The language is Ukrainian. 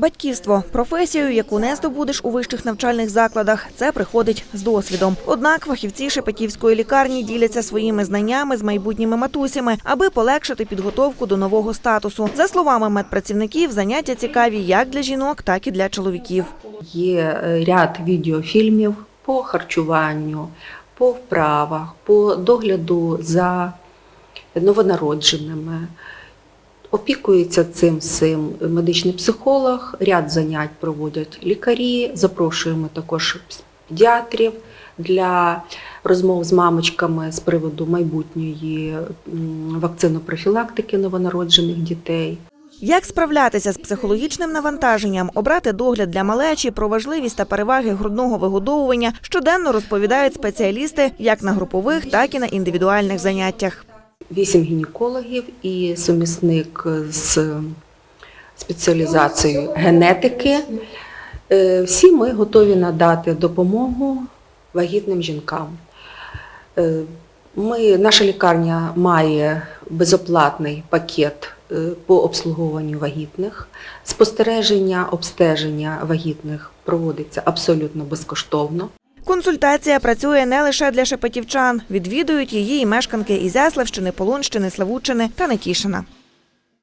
Батьківство професію, яку не здобудеш у вищих навчальних закладах, це приходить з досвідом. Однак фахівці Шепетівської лікарні діляться своїми знаннями з майбутніми матусями, аби полегшити підготовку до нового статусу. За словами медпрацівників, заняття цікаві як для жінок, так і для чоловіків. Є е, ряд відеофільмів по харчуванню, по вправах, по догляду за новонародженими. Опікується цим всім медичний психолог, ряд занять проводять лікарі, запрошуємо також педіатрів для розмов з мамочками з приводу майбутньої вакцинопрофілактики новонароджених дітей. Як справлятися з психологічним навантаженням, обрати догляд для малечі, про важливість та переваги грудного вигодовування щоденно розповідають спеціалісти як на групових, так і на індивідуальних заняттях. Вісім гінекологів і сумісник з спеціалізацією генетики. Е, Всі ми готові надати допомогу вагітним жінкам. Е, Ми, наша лікарня має безоплатний пакет е, по обслуговуванню вагітних. Спостереження, обстеження вагітних проводиться абсолютно безкоштовно. Консультація працює не лише для шепетівчан. Відвідують її і мешканки Ізяславщини, Полонщини, Славутчини та Нетішина.